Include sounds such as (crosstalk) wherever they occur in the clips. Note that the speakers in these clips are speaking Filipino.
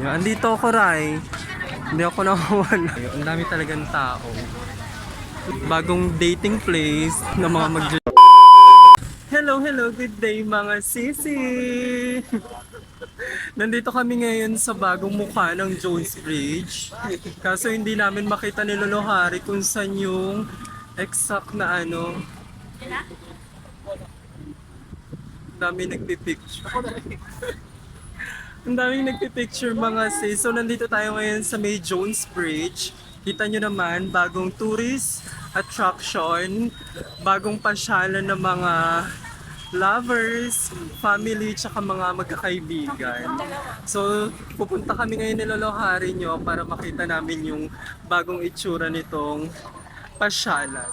nyo. Andito ako, Rai. Hindi ako nakawala. (laughs) Ang dami talagang tao. Bagong dating place na mga mag Hello, hello, good day mga sisi! (laughs) Nandito kami ngayon sa bagong mukha ng Jones Bridge. Kaso hindi namin makita ni Lolo Hari kung saan yung exact na ano. Dami nagpipicture. (laughs) Ang daming nagpipicture mga sis. So nandito tayo ngayon sa may Jones Bridge. Kita nyo naman, bagong tourist attraction, bagong pasyalan ng mga lovers, family, tsaka mga magkakaibigan. So, pupunta kami ngayon ni Lolo Hari nyo para makita namin yung bagong itsura nitong pasyalan.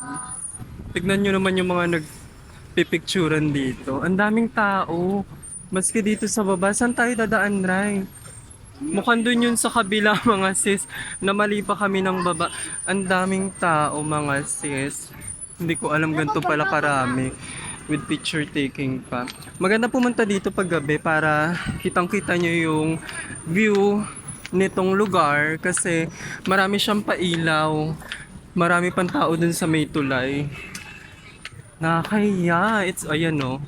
Tignan nyo naman yung mga nagpipicturan dito. Ang daming tao. Maski dito sa baba, saan tayo dadaan, Ray? Mukhang dun yun sa kabila (laughs) mga sis, na mali pa kami ng baba. Ang daming tao mga sis. Hindi ko alam ganito pala karami with picture taking pa. Maganda pumunta dito pag gabi para kitang-kita nyo yung view nitong lugar kasi marami siyang pailaw. Marami pang tao dun sa may tulay. Nakakahiya. It's, ayan o.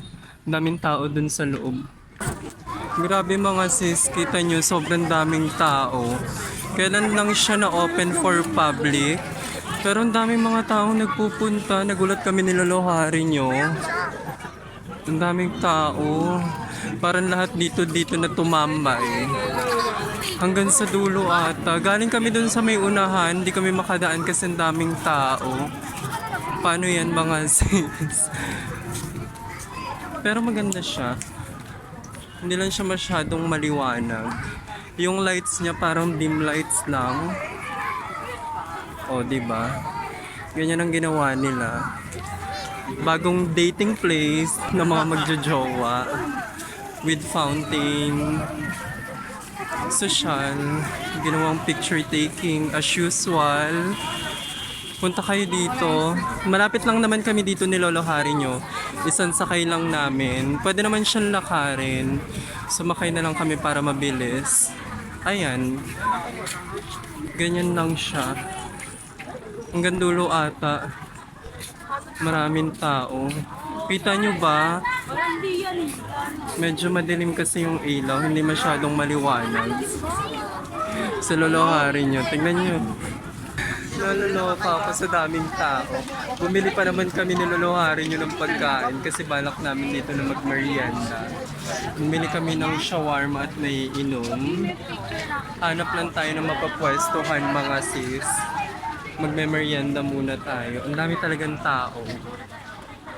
Daming tao dun sa loob. Grabe mga sis, kita nyo, sobrang daming tao. Kailan lang siya na open for public. Pero ang daming mga tao nagpupunta. Nagulat kami ni Lolo Hari nyo. Ang daming tao. Parang lahat dito dito na tumambay. Hanggang sa dulo ata. Galing kami dun sa may unahan. Hindi kami makadaan kasi ang daming tao. Paano yan mga (laughs) sis? Pero maganda siya. Hindi lang siya masyadong maliwanag. Yung lights niya parang dim lights lang. O, di ba? Ganyan ang ginawa nila. Bagong dating place na mga magjojowa with fountain. Social, ginawang picture taking as usual. Punta kayo dito. Malapit lang naman kami dito ni Lolo Hari nyo. Isang sakay lang namin. Pwede naman siyang lakarin. Sumakay na lang kami para mabilis. Ayan. Ganyan lang siya. Hanggang dulo ata. Maraming tao. Kita nyo ba? Medyo madilim kasi yung ilaw. Hindi masyadong maliwanag. Sa Lolo Hari nyo. Tingnan nyo. Naloloka ako sa daming tao. Bumili pa naman kami ni Luluhari nyo ng pagkain kasi balak namin dito na magmerienda. Bumili kami ng shawarma at naiinom. Hanap lang tayo ng mapapwestuhan mga sis. Magme-merienda muna tayo. Ang dami talagang tao.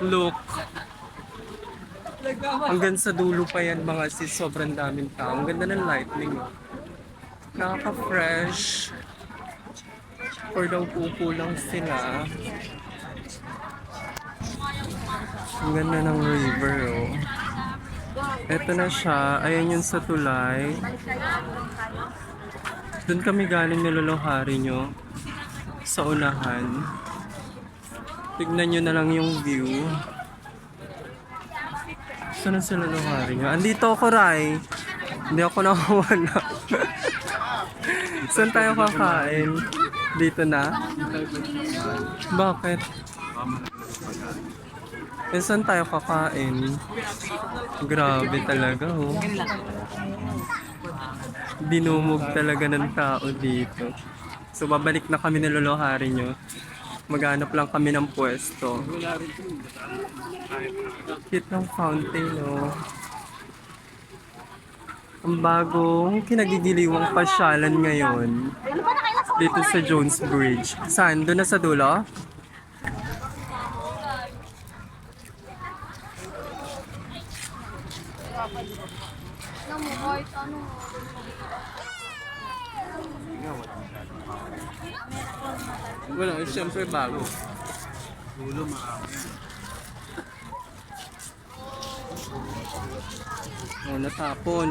Look. Hanggang sa dulo pa yan mga sis. Sobrang daming tao. Ang ganda ng lightning. Nakaka-fresh. Or daw pupo lang sila. Ang ganda ng river, oh. Ito na siya. Ayan yung sa tulay. Doon kami galing nilulohari nyo. Sa unahan. Tignan nyo na lang yung view. Saan na sila lulohari nyo? Andito ako, Rai. Hindi ako nakawala. (laughs) Saan tayo kakain? Dito na? Bakit? Eh, saan tayo kakain? Grabe talaga, oh. Dinumog talaga ng tao dito. So, babalik na kami lulohari nyo. Maghanap lang kami ng pwesto. Cute ng fountain, oh. Ang bagong kinagigiliwang pasyalan ngayon dito sa Jones Bridge. Saan? Doon na sa dulo? Wala, eh, siyempre bago. Dulo marami. Oh, natapon.